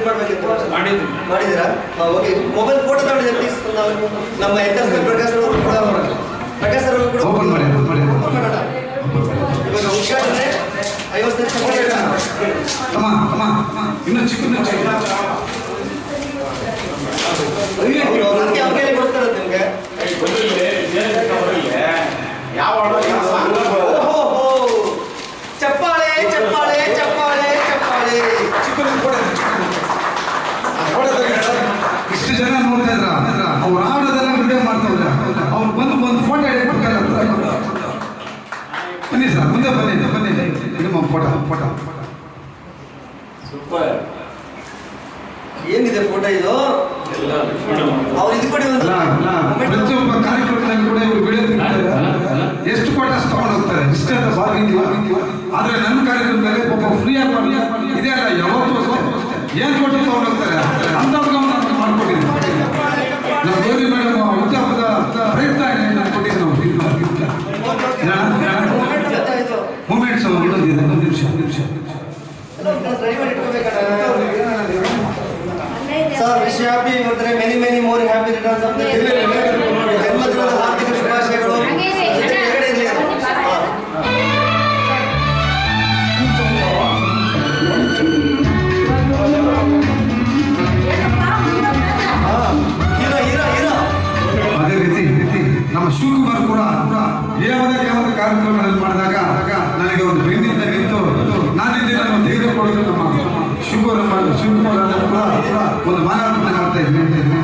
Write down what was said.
ಇದು ಮಾಡ್ಬೇಕಿತ್ತು ಮಾಡಿದ್ದೀರಾ ಓಕೆ ಮೊಬೈಲ್ ಫೋಟೋ ತಗೊಂಡಿದ್ದೀರಾ? ಪ್ಲೀಸ್ ನಾವು ನಮ್ಮ ಎಚ್ ಎಸ್ ಪ್ರಕಾಶ್ ಅವರು ಕೂಡ ಪ್ರಕಾಶ್ ಅವರು ಕೂಡ ಓಪನ್ ಮಾಡಿ ಓಪನ್ ಮಾಡಿ ಓಪನ್ ಮಾಡೋಣ ಇವಾಗ ಐವತ್ತು ನಿಮಿಷ ಕೂಡ ಇಡೋಣ. ಅಮ್ಮ ಅಮ್ಮ ಅಮ್ಮ ಇನ್ನೂ ಚಿಕ್ಕ ಇನ್ನೂ ಚಿಕ್ಕ. ಅವ್ರು ಆಡೋದೆಲ್ಲ ವಿಡಿಯೋ ಮಾಡ್ತಾವ್ರೆ ಅವ್ರು ಬಂದು ಒಂದು ಫೋಟೋ ಹಿಡಿದ್ಬಿಡ್ತಾರೆ ಬನ್ನಿ ಸರ್ ಮುಂದೆ ಬನ್ನಿ ಬನ್ನಿ. ನಿಮ್ಮ ಫೋಟೋ ಫೋಟೋ ಸೂಪರ್ ಏನಿದೆ ಫೋಟೋ ಇದು? ಅವ್ರು ಇದು ಕೊಡಿ ಒಂದು ಪ್ರತಿಯೊಬ್ಬ ಕಾರ್ಯಕ್ರಮದಲ್ಲಿ ಕೂಡ ಇವರು ವಿಡಿಯೋ ಎಷ್ಟು ಫೋಟೋಸ್ ತಗೊಂಡು ಹೋಗ್ತಾರೆ ಇಷ್ಟೇ ಅಂತ ಬಾಗಿಲ್ಲ ಆದ್ರೆ ನನ್ನ ಕಾರ್ಯಕ್ರಮದಲ್ಲಿ ಒಬ್ಬ ಫ್ರೀ ಆಗಿ ಮಾಡಿ. ಇದೇ ಅಲ್ಲ ಯಾವತ್ತೂ ಅಷ್ಟೇ. ಏನ್ ಕೊಟ್ಟು ತಗೊಂಡು ಹೋಗ್ತಾರೆ ಅಂಥವ್ರಿಗೆ ಮೂಮೆಂಟ್ಸ್ ಇನ್ನೊಂದಿದೆ ಒಂದು ನಿಮಿಷ ಒಂದು ನಿಮಿಷ ರೆಡಿ ಮಾಡಿ ಇಟ್ಕೋಬೇಕಣ್ಣ ಸರ್ ವಿಶ್ ಹ್ಯಾಪಿ ಬರ್ತಾರೆ many many more happy returns of ನಮ್ಮ ಶಿವಕುಮಾರ್ ಕೂಡ ಯಾವುದೇ ಯಾವುದೇ ಕಾರ್ಯಕ್ರಮದಲ್ಲಿ ಮಾಡಿದಾಗ ನನಗೆ ಒಂದು ಬೆನ್ನಿಂದ ನಿಂತು ನಾನು ಧೈರ್ಯ ಕೊಡೋದು ನಮ್ಮ ಶಿವಕುಮಾರ್ ಶಿವಕುಮಾರ್ ಕೂಡ ಒಂದು ಮಾನವತೆ ಮಾಡ್ತಾ ಇದ್ದೀನಿ